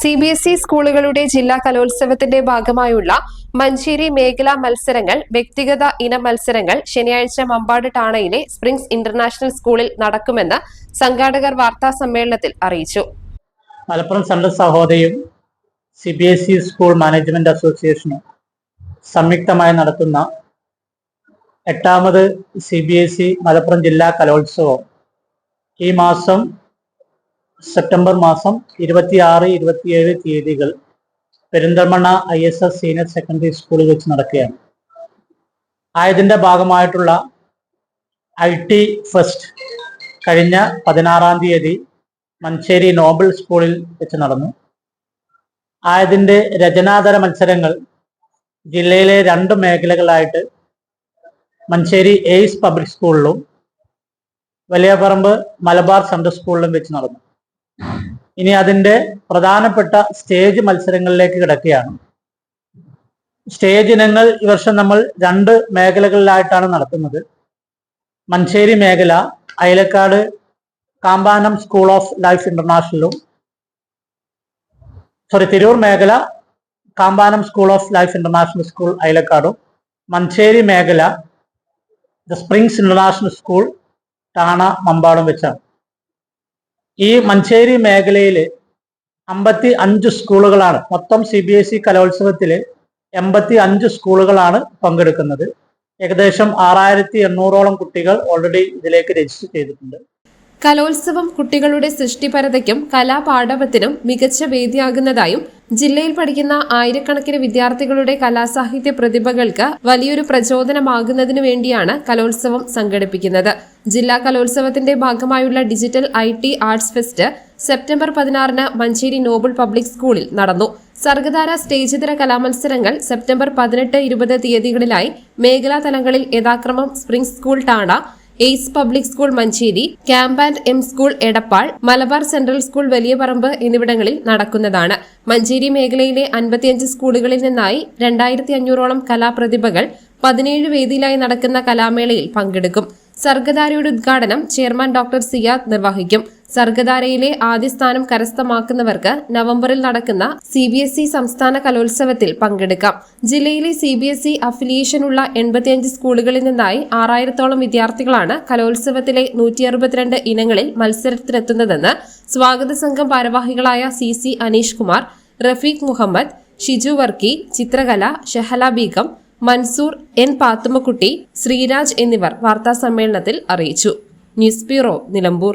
C B S E സ്കൂളുകളുടെ ജില്ലാ കലോത്സവത്തിന്റെ ഭാഗമായുള്ള മഞ്ചേരി മേഖലാ മത്സരങ്ങൾ വ്യക്തിഗത ഇന മത്സരങ്ങൾ ശനിയാഴ്ച മമ്പാട് ടാണയിലെ സ്പ്രിംഗ്സ് ഇന്റർനാഷണൽ സ്കൂളിൽ നടക്കുമെന്ന് സംഘാടകർ വാർത്താ സമ്മേളനത്തിൽ അറിയിച്ചു. Malappuram central സഹോദയും C B S E school management അസോസിയേഷനും സംയുക്തമായി നടത്തുന്ന എട്ടാമത് C B S E Malappuram ജില്ലാ കലോത്സവം ഈ മാസം സെപ്റ്റംബർ മാസം ഇരുപത്തിയാറ് ഇരുപത്തിയേഴ് തീയതികൾ Perinthalmanna I S S senior secondary സ്കൂളിൽ വെച്ച് നടക്കുകയാണ്. ആയതിന്റെ ഭാഗമായിട്ടുള്ള ഐ ടി ഫസ്റ്റ് കഴിഞ്ഞ പതിനാറാം തീയതി മഞ്ചേരി നോബൽ സ്കൂളിൽ വെച്ച് നടന്നു. ആയതിന്റെ രചനാതര മത്സരങ്ങൾ ജില്ലയിലെ രണ്ട് മേഖലകളായിട്ട് മഞ്ചേരി എയ്സ് പബ്ലിക് സ്കൂളിലും വലിയപറമ്പ് മലബാർ സെൻട്രൽ സ്കൂളിലും വെച്ച് നടന്നു. ഇനി അതിന്റെ പ്രധാനപ്പെട്ട സ്റ്റേജ് മത്സരങ്ങളിലേക്ക് കിടക്കുകയാണ്. സ്റ്റേജ് ഇനങ്ങൾ ഈ വർഷം നമ്മൾ രണ്ട് മേഖലകളിലായിട്ടാണ് നടത്തുന്നത്. മഞ്ചേരി മേഖല Ayalakkad Kampanam school of life ഇന്റർനാഷണലും sorry Tirur മേഖല Kampanam school of life international school അയലക്കാടും Manjeri മേഖല ദ സ്പ്രിങ്സ് ഇന്റർനാഷണൽ സ്കൂൾ താണ മമ്പാടും വെച്ചാണ്. ഈ മഞ്ചേരി മേഖലയിൽ അമ്പത്തി അഞ്ച് സ്കൂളുകളാണ്. മൊത്തം സി ബി എസ് ഇ കലോത്സവത്തിൽ എൺപത്തി അഞ്ച് സ്കൂളുകളാണ് പങ്കെടുക്കുന്നത്. ഏകദേശം ആറായിരത്തി എണ്ണൂറോളം കുട്ടികൾ ഓൾറെഡി ഇതിലേക്ക് രജിസ്റ്റർ ചെയ്തിട്ടുണ്ട്. കലോത്സവം കുട്ടികളുടെ സൃഷ്ടിപരതയ്ക്കും കലാപാഠവത്തിനും മികച്ച വേദിയാകുന്നതായും ജില്ലയിൽ പഠിക്കുന്ന ആയിരക്കണക്കിന് വിദ്യാർത്ഥികളുടെ കലാസാഹിത്യ പ്രതിഭകൾക്ക് വലിയൊരു പ്രചോദനമാകുന്നതിനു വേണ്ടിയാണ് കലോത്സവം സംഘടിപ്പിക്കുന്നത്. ജില്ലാ കലോത്സവത്തിന്റെ ഭാഗമായുള്ള digital I T arts fest September പതിനാറിന് മഞ്ചേരി നോബിൾ പബ്ലിക് സ്കൂളിൽ നടന്നു. സർഗധാര സ്റ്റേജിതര കലാമത്സരങ്ങൾ സെപ്റ്റംബർ പതിനെട്ട് ഇരുപത് തീയതികളിലായി മേഖലാ തലങ്ങളിൽ യഥാക്രമം spring school ടാണ ace public school Manjeri camp and M school Edappal Malabar central school Valiya Paramba എന്നിവിടങ്ങളിൽ നടക്കുന്നതാണ്. മഞ്ചേരി മേഖലയിലെ അൻപത്തിയഞ്ച് സ്കൂളുകളിൽ നിന്നായി രണ്ടായിരത്തി അഞ്ഞൂറോളം കലാപ്രതിഭകൾ പതിനേഴ് വേദിയിലായി നടക്കുന്ന കലാമേളയിൽ പങ്കെടുക്കും. സർഗധാരയുടെ ഉദ്ഘാടനം ചെയർമാൻ ഡോക്ടർ സിയാദ് നിർവഹിക്കും. സർഗധാരയിലെ ആദ്യ സ്ഥാനം കരസ്ഥമാക്കുന്നവർക്ക് നവംബറിൽ നടക്കുന്ന സി ബി എസ് ഇ സംസ്ഥാന കലോത്സവത്തിൽ പങ്കെടുക്കാം. ജില്ലയിലെ സി ബി എസ് ഇ അഫിലിയേഷനുള്ള എൺപത്തിയഞ്ച് സ്കൂളുകളിൽ നിന്നായി ആറായിരത്തോളം വിദ്യാർത്ഥികളാണ് കലോത്സവത്തിലെ നൂറ്റി അറുപത്തിരണ്ട് ഇനങ്ങളിൽ മത്സരത്തിനെത്തുന്നതെന്ന് സ്വാഗത സംഘം ഭാരവാഹികളായ C C Aneesh Kumar Rafeeq Muhammad Shiju Varkey Chithrakala Shahala Beegum Mansoor N Pathummakkutty Sreeraj എന്നിവർ വാർത്താ സമ്മേളനത്തിൽ അറിയിച്ചു. News bureau Nilambur.